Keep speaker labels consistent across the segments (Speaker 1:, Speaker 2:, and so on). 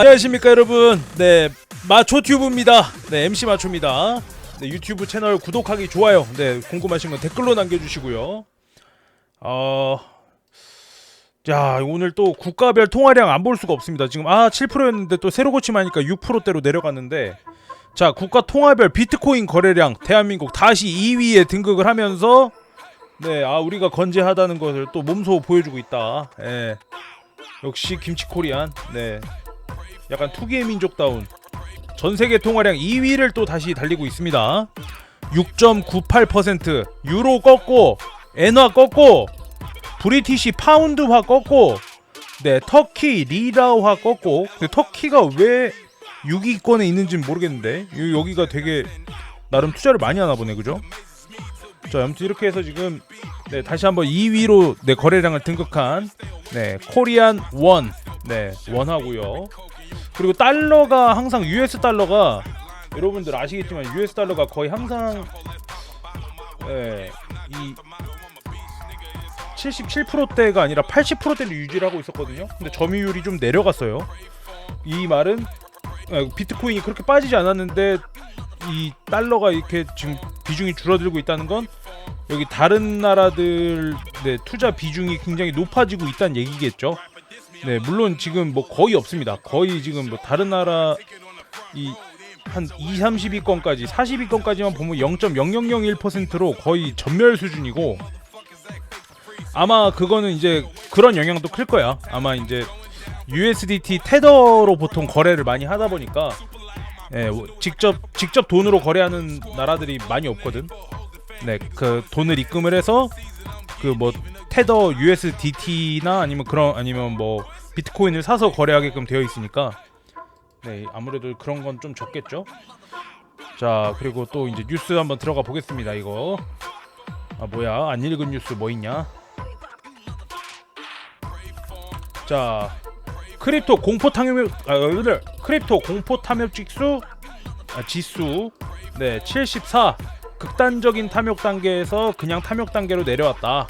Speaker 1: 안녕하십니까 여러분. 네 마초튜브입니다. 네 MC 마초입니다. 네 유튜브 채널 구독하기 좋아요. 네 궁금하신 건 댓글로 남겨주시고요. 어... 자 오늘 또 국가별 통화량 안 볼 수가 없습니다. 지금 아 7%였는데 또 새로 고침하니까 6%대로 내려갔는데. 자 국가 통화별 비트코인 거래량 대한민국 다시 2위에 등극을 하면서 네아 우리가 건재하다는 것을 또 몸소 보여주고 있다. 예. 역시 김치코리안. 네 약간 투기의 민족다운 전 세계 통화량 2위를 또 다시 달리고 있습니다. 6.98% 유로 꺾고 엔화 꺾고 브리티시 파운드화 꺾고 네 터키 리라화 꺾고 근데 터키가 왜 6위권에 있는지는 모르겠는데 요- 여기가 되게 나름 투자를 많이 하나 보네 그죠? 자 아무튼 이렇게 해서 지금 네 다시 한번 2위로 네 거래량을 등극한 네 코리안 원 네 원하고요. 그리고 달러가 항상 US 달러가 여러분들 아시겠지만 US 달러가 거의 항상 예, 이 77%대가 아니라 80%대를 유지를 하고 있었거든요. 근데 점유율이 좀 내려갔어요. 이 말은 예, 비트코인이 그렇게 빠지지 않았는데 이 달러가 이렇게 지금 비중이 줄어들고 있다는 건 여기 다른 나라들 네, 투자 비중이 굉장히 높아지고 있다는 얘기겠죠. 네, 물론 지금 뭐 거의 없습니다. 거의 지금 뭐 다른 나라 이 한 2, 30위권까지 40위권까지만 보면 0.0001%로 거의 전멸 수준이고 아마 그거는 이제 그런 영향도 클 거야. 아마 이제 USDT 테더로 보통 거래를 많이 하다 보니까 예, 뭐 직접 직접 돈으로 거래하는 나라들이 많이 없거든. 네, 그 돈을 입금을 해서 그 뭐 테더 USDT나 아니면 그런 아니면 뭐 비트코인을 사서 거래하게끔 되어 있으니까 네 아무래도 그런 건 좀 적겠죠. 자 그리고 또 이제 뉴스 한번 들어가 보겠습니다. 이거 아 뭐야 안 읽은 뉴스 뭐 있냐? 자 크립토 공포 탐욕 아 크립토 공포 탐욕 지수 아, 지수 네 74 극단적인 탐욕 단계에서 그냥 탐욕 단계로 내려왔다.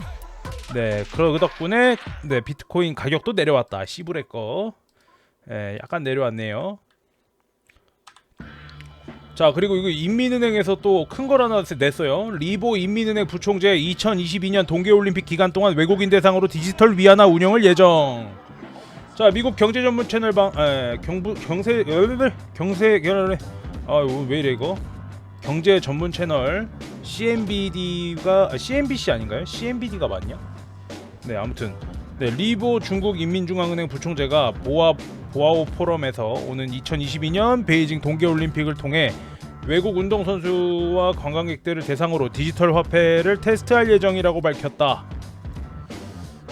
Speaker 1: 네, 그 덕분에 네 비트코인 가격도 내려왔다. 시브레 거, 예, 약간 내려왔네요. 자, 그리고 이거 인민은행에서 또 큰 걸 하나 냈어요. 리보 인민은행 부총재 2022년 동계올림픽 기간 동안 외국인 대상으로 디지털 위안화 운영을 예정. 자, 미국 경제 전문 채널 방, 에, 경부 경세 경세 결, 아왜 이래 이거? 경제 전문 채널 CNBD가 아, CNBC 아닌가요? CNBD가 맞냐? 네 아무튼 네 리보 중국 인민중앙은행 부총재가 보아 보아오 포럼에서 오는 2022년 베이징 동계올림픽을 통해 외국 운동선수와 관광객들을 대상으로 디지털 화폐를 테스트할 예정이라고 밝혔다.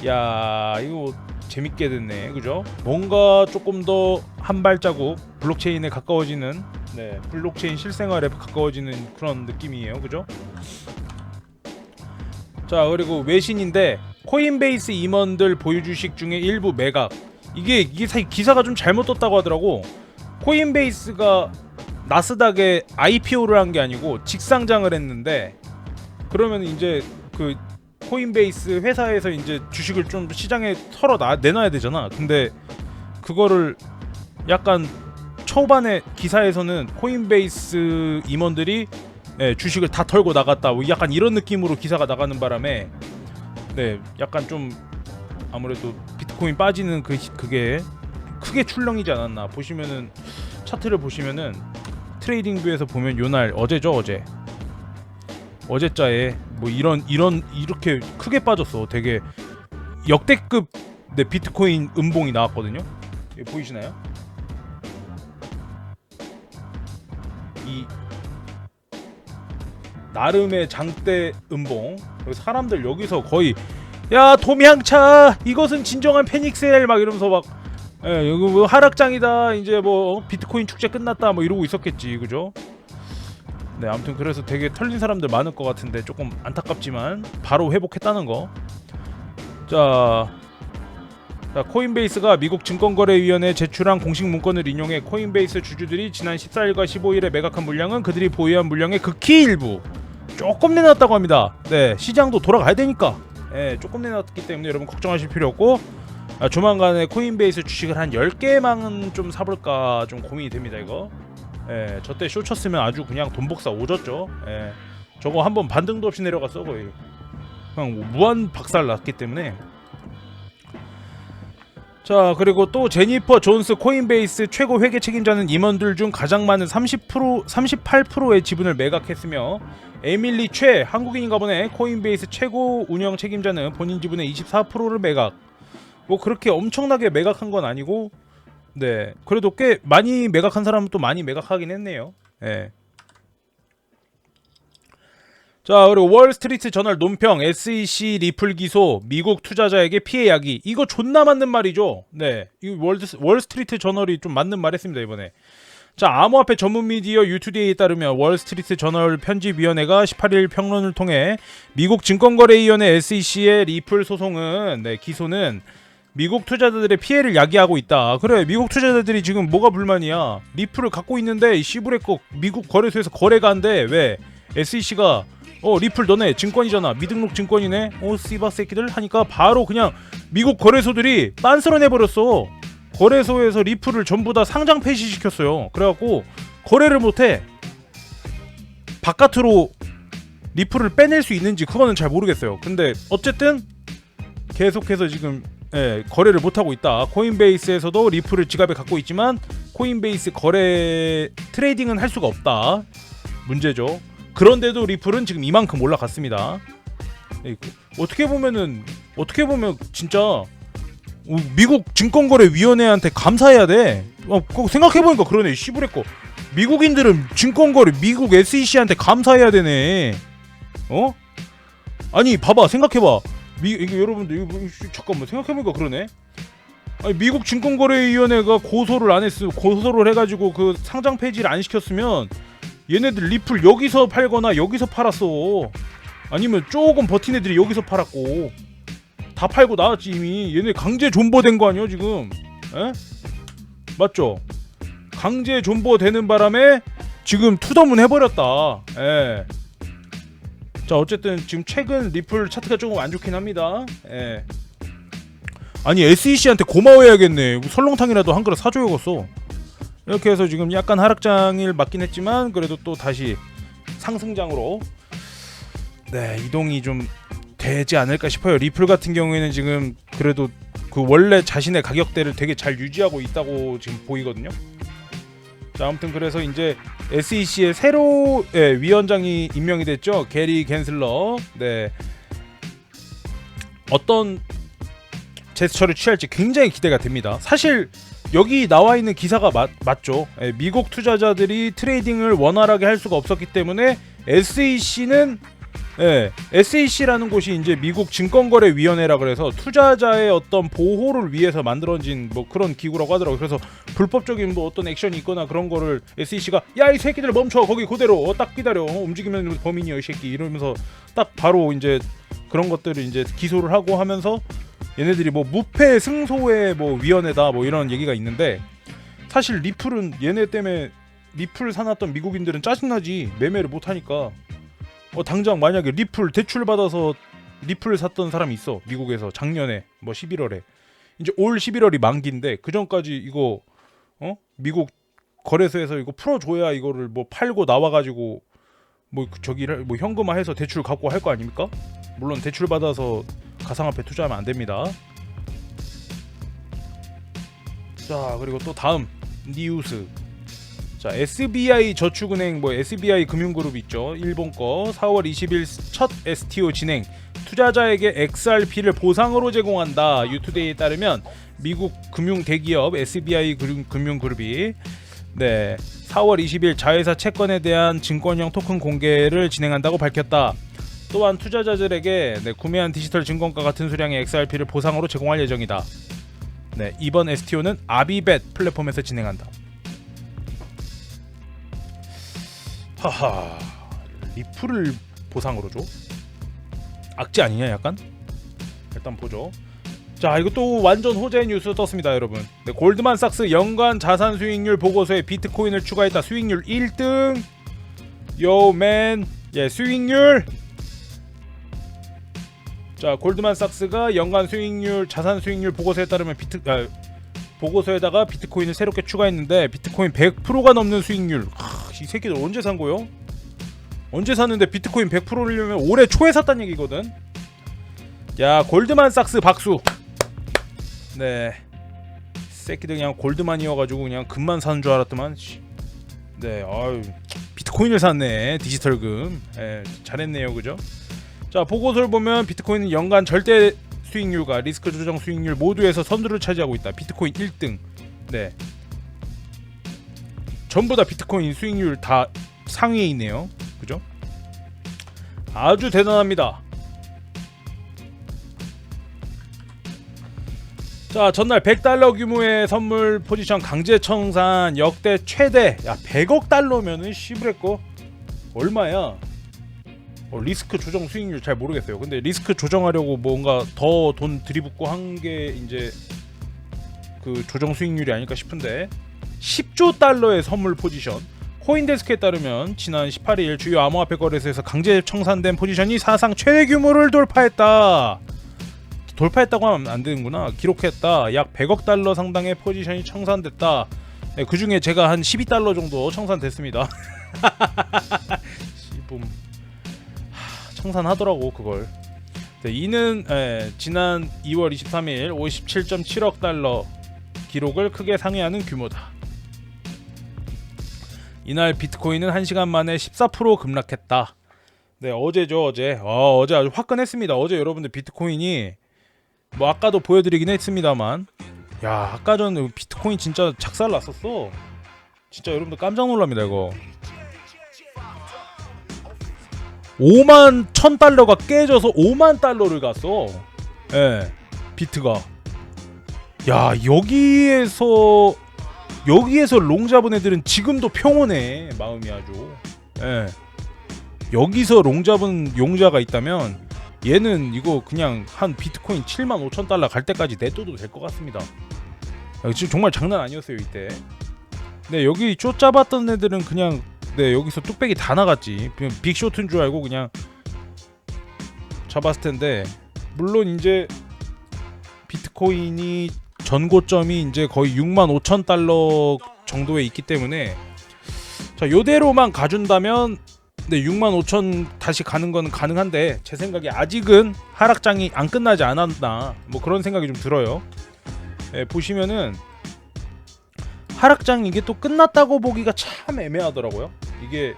Speaker 1: 야 이거 재밌게 됐네 그죠? 뭔가 조금 더 한 발자국 블록체인에 가까워지는 네 블록체인 실생활에 가까워지는 그런 느낌이에요. 그죠? 자 그리고 외신인데 코인베이스 임원들 보유 주식 중에 일부 매각. 이게 이게 사실 기사가 좀 잘못 떴다고 하더라고. 코인베이스가 나스닥에 IPO를 한 게 아니고 직상장을 했는데 그러면 이제 그 코인베이스 회사에서 이제 주식을 좀 시장에 털어 놔, 내놔야 되잖아. 근데 그거를 약간 초반에 기사에서는 코인베이스 임원들이 예, 주식을 다 털고 나갔다. 뭐 약간 이런 느낌으로 기사가 나가는 바람에 네, 약간 좀 아무래도 비트코인 빠지는 그 시- 그게 크게 출렁이지 않았나. 보시면은 차트를 보시면은 트레이딩뷰에서 보면 요날 어제죠, 어제. 어제자에 뭐 이런 이런 이렇게 크게 빠졌어. 되게 역대급 네, 비트코인 음봉이 나왔거든요. 예, 보이시나요? 이 나름의 장대 음봉 사람들 여기서 거의 야 도미향차 이것은 진정한 패닉셀 막 이러면서 막 예, 여기 뭐 하락장이다 이제 뭐 비트코인 축제 끝났다 뭐 이러고 있었겠지 그죠? 네 아무튼 그래서 되게 털린 사람들 많을 것 같은데 조금 안타깝지만 바로 회복했다는 거. 자, 자 코인베이스가 미국 증권거래위원회에 제출한 공식 문건을 인용해 코인베이스 주주들이 지난 14일과 15일에 매각한 물량은 그들이 보유한 물량의 극히 일부 조금 내놨다고 합니다. 네, 시장도 돌아가야 되니까. 예, 조금 내놨기 때문에 여러분 걱정하실 필요 없고 아, 조만간에 코인베이스 주식을 한 10개만 좀 사볼까 좀 고민이 됩니다 이거 예, 저때 쇼 쳤으면 아주 그냥 돈 복사 오졌죠 예, 저거 한번 반등도 없이 내려갔어 거의 그냥 뭐 무한 박살 났기 때문에 자 그리고 또 제니퍼 존스 코인베이스 최고 회계 책임자는 임원들 중 가장 많은 30% 38%의 지분을 매각했으며 에밀리 최 한국인인가 보네. 코인베이스 최고 운영 책임자는 본인 지분의 24%를 매각. 뭐 그렇게 엄청나게 매각한 건 아니고 네. 그래도 꽤 많이 매각한 사람은 또 많이 매각하긴 했네요. 예. 자 그리고 월스트리트 저널 논평 SEC 리플 기소 미국 투자자에게 피해 야기 이거 존나 맞는 말이죠 네이 월드 월스트리트 저널이 좀 맞는 말했습니다 이번에 자 암호화폐 전문 미디어 유투데이에 따르면 월스트리트 저널 편집위원회가 18일 평론을 통해 미국 증권거래위원회 SEC의 리플 소송은 네 기소는 미국 투자자들의 피해를 야기하고 있다. 그래, 미국 투자자들이 지금 뭐가 불만이야? 리플을 갖고 있는데 시브레 거 미국 거래소에서 거래가 안 돼. 왜? SEC가 어 리플 너네 증권이잖아. 미등록 증권이네. 어 씨바 새끼들 하니까 바로 그냥 미국 거래소들이 빤스러내 버렸어. 거래소에서 리플을 전부 다 상장 폐지시켰어요. 그래갖고 거래를 못해. 바깥으로 리플을 빼낼 수 있는지 그거는 잘 모르겠어요. 근데 어쨌든 계속해서 지금 예, 거래를 못 하고 있다. 코인베이스에서도 리플을 지갑에 갖고 있지만 코인베이스 거래 트레이딩은 할 수가 없다. 문제죠. 그런데도 리플은 지금 이만큼 올라갔습니다. 예, 어떻게 보면은 어떻게 보면 진짜 어, 미국 증권거래위원회한테 감사해야 돼. 어, 생각해보니까 그러네. 시부레거 미국인들은 증권거래 미국 SEC한테 감사해야 되네. 어? 아니 봐봐 생각해봐. 미 이게 여러분들 이거 잠깐만 생각해보니까 그러네. 아니 미국 증권거래위원회가 고소를 안 했어 고소를 해가지고 그 상장 폐지를 안 시켰으면 얘네들 리플 여기서 팔거나 여기서 팔았어. 아니면 조금 버틴 애들이 여기서 팔았고 다 팔고 나왔지 이미 얘네 강제 존버 된 거 아니야 지금? 에? 맞죠? 강제 존버 되는 바람에 지금 투더문 해버렸다. 예. 자 어쨌든 지금 최근 리플 차트가 조금 안 좋긴 합니다. 예. 아니 SEC한테 고마워해야겠네. 뭐 설렁탕이라도 한 그릇 사줘야겠어. 이렇게 해서 지금 약간 하락장일 맞긴 했지만 그래도 또 다시 상승장으로 네 이동이 좀 되지 않을까 싶어요. 리플 같은 경우에는 지금 그래도 그 원래 자신의 가격대를 되게 잘 유지하고 있다고 지금 보이거든요. 자 아무튼 그래서 이제 SEC의 새로 예, 위원장이 임명이 됐죠. 게리 겐슬러. 네. 어떤 제스처를 취할지 굉장히 기대가 됩니다. 사실 여기 나와 있는 기사가 맞, 맞죠. 예, 미국 투자자들이 트레이딩을 원활하게 할 수가 없었기 때문에 SEC는 예, SEC라는 곳이 이제 미국 증권거래위원회라 그래서 투자자의 어떤 보호를 위해서 만들어진 뭐 그런 기구라고 하더라고요. 그래서 불법적인 뭐 어떤 액션이 있거나 그런 거를 SEC가 야 이 새끼들 멈춰 거기 그대로 어, 딱 기다려 어, 움직이면 범인이야 이 새끼 이러면서 딱 바로 이제 그런 것들을 이제 기소를 하고 하면서 얘네들이 뭐 무패 승소의 뭐 위원회다 뭐 이런 얘기가 있는데 사실 리플은 얘네 때문에 리플 사놨던 미국인들은 짜증나지. 매매를 못 하니까. 어 당장 만약에 리플 대출 받아서 리플 샀던 사람이 있어. 미국에서 작년에 뭐 11월에. 이제 올 11월이 만기인데 그 전까지 이거 어? 미국 거래소에서 이거 풀어줘야 이거를 뭐 팔고 나와가지고 뭐 저기를 뭐 현금화해서 대출 갚고 할 거 아닙니까? 물론 대출 받아서 가상화폐 투자하면 안 됩니다. 자 그리고 또 다음 뉴스. 자 SBI 저축은행 뭐 SBI 금융그룹 있죠. 일본 거 4월 20일 첫 STO 진행. 투자자에게 XRP를 보상으로 제공한다. 유투데이에 따르면 미국 금융 대기업 SBI 금융, 금융그룹이. 네 4월 20일 자회사 채권에 대한 증권형 토큰 공개를 진행한다고 밝혔다. 또한 투자자들에게 네, 구매한 디지털 증권과 같은 수량의 XRP를 보상으로 제공할 예정이다. 네, 이번 STO는 아비벳 플랫폼에서 진행한다. 하하, 리플을 보상으로 줘? 악재 아니냐 약간? 일단 보죠. 자 이거 또 완전 호재 뉴스 떴습니다 여러분 네, 골드만삭스 연간 자산 수익률 보고서에 비트코인을 추가했다 수익률 1등 요맨 예 수익률 자 골드만삭스가 연간 수익률 자산 수익률 보고서에 따르면 비트 아, 보고서에다가 비트코인을 새롭게 추가했는데 비트코인 100%가 넘는 수익률 하, 이 새끼들 언제 산 거요? 언제 샀는데 비트코인 100%려면 올해 초에 샀단 얘기거든. 야 골드만삭스 박수. 네. 이 새끼들 그냥 골드만이어가지고 그냥 금만 사는 줄 알았더만. 씨. 네, 아유 비트코인을 샀네 디지털금. 예, 잘했네요, 그죠? 자 보고서를 보면 비트코인은 연간 절대 수익률과 리스크 조정 수익률 모두에서 선두를 차지하고 있다. 비트코인 1등. 네. 전부 다 비트코인 수익률 다 상위에 있네요. 그죠? 아주 대단합니다. 자 전날 100달러 규모의 선물 포지션 강제 청산 역대 최대 야 100억 달러면은 시브레꺼 얼마야? 어, 리스크 조정 수익률 잘 모르겠어요. 근데 리스크 조정하려고 뭔가 더 돈 들이붓고 한 게 이제 그 조정 수익률이 아닐까 싶은데 10조 달러의 선물 포지션 코인데스크에 따르면 지난 18일 주요 암호화폐 거래소에서 강제 청산된 포지션이 사상 최대 규모를 돌파했다. 돌파했다고 하면 안 되는구나. 기록했다. 약 100억 달러 상당의 포지션이 청산됐다. 네, 그 중에 제가 한 12달러 정도 청산됐습니다. 씨붐. 하, 청산하더라고 그걸. 네, 이는 예, 지난 2월 23일 57.7억 달러 기록을 크게 상회하는 규모다. 이날 비트코인은 1시간 만에 14% 급락했다. 네, 어제죠, 어제. 아, 어제 아주 화끈했습니다. 어제 여러분들 비트코인이 뭐 아까도 보여드리긴 했습니다만, 야, 아까 전 비트코인 진짜 작살 났었어. 진짜 여러분들 깜짝 놀랍니다, 이거. 5만 1000 달러가 깨져서 5만 달러를 갔어. 예. 비트가. 야, 여기에서 여기에서 롱 잡은 애들은 지금도 평온해. 마음이 아주. 예. 여기서 롱 잡은 용자가 있다면 얘는 이거 그냥 한 비트코인 7만 5천 달러 갈 때까지 내둬도 될 것 같습니다. 야, 지금 정말 장난 아니었어요 이때. 네 여기 쫓 잡았던 애들은 그냥 네 여기서 뚝배기 다 나갔지. 빅쇼트인 줄 알고 그냥 잡았을 텐데 물론 이제 비트코인이 전고점이 이제 거의 6만 5천 달러 정도에 있기 때문에 자 요대로만 가준다면 네 6만 5천 다시 가는 건 가능한데 제 생각에 아직은 하락장이 안 끝나지 않았나 뭐 그런 생각이 좀 들어요. 예, 보시면은 하락장 이게 또 끝났다고 보기가 참 애매하더라고요. 이게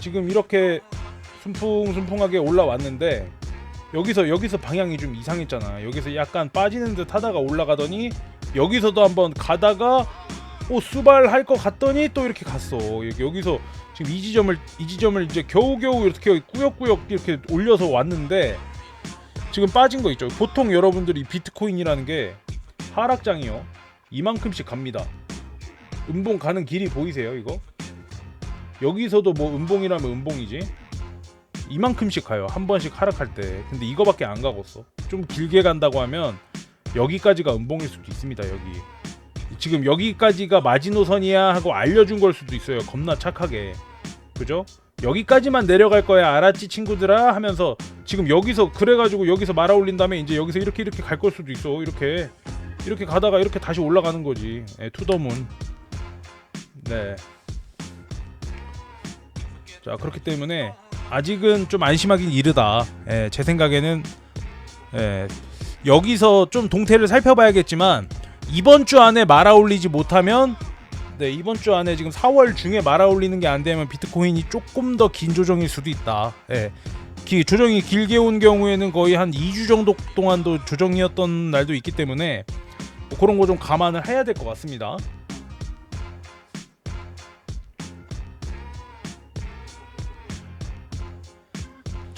Speaker 1: 지금 이렇게 순풍순풍하게 올라왔는데 여기서 여기서 방향이 좀 이상했잖아. 여기서 약간 빠지는 듯 하다가 올라가더니 여기서도 한번 가다가 오 수발 할 것 같더니 또 이렇게 갔어. 여기- 여기서 지금 이 지점을 이 지점을 이제 겨우겨우 이렇게 꾸역꾸역 이렇게 올려서 왔는데 지금 빠진 거 있죠. 보통 여러분들이 비트코인이라는 게 하락장이요. 이만큼씩 갑니다. 음봉 가는 길이 보이세요, 이거? 여기서도 뭐 음봉이라면 음봉이지. 이만큼씩 가요. 한 번씩 하락할 때. 근데 이거밖에 안 가겠어. 좀 길게 간다고 하면 여기까지가 음봉일 수도 있습니다. 여기. 지금 여기까지가 마지노선이야 하고 알려준 걸 수도 있어요. 겁나 착하게. 그죠? 여기까지만 내려갈 거야. 알았지 친구들아 하면서 지금 여기서 그래가지고 여기서 말아 올린 다음에 이제 여기서 이렇게 이렇게 갈 걸 수도 있어. 이렇게 이렇게 가다가 이렇게 다시 올라가는 거지. 예, 투더문. 네. 자 그렇기 때문에 아직은 좀 안심하긴 이르다. 예, 제 생각에는 예, 여기서 좀 동태를 살펴봐야겠지만 이번 주 안에 말아 올리지 못하면 네 이번 주 안에 지금 4월 중에 말아 올리는 게 안 되면 비트코인이 조금 더 긴 조정일 수도 있다. 예. 기, 조정이 길게 온 경우에는 거의 한 2주 정도 동안도 조정이었던 날도 있기 때문에 뭐 그런 거 좀 감안을 해야 될 것 같습니다.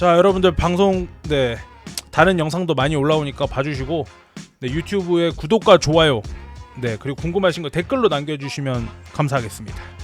Speaker 1: 자 여러분들 방송 네 다른 영상도 많이 올라오니까 봐주시고 네, 유튜브에 구독과 좋아요 네 그리고 궁금하신 거 댓글로 남겨주시면 감사하겠습니다.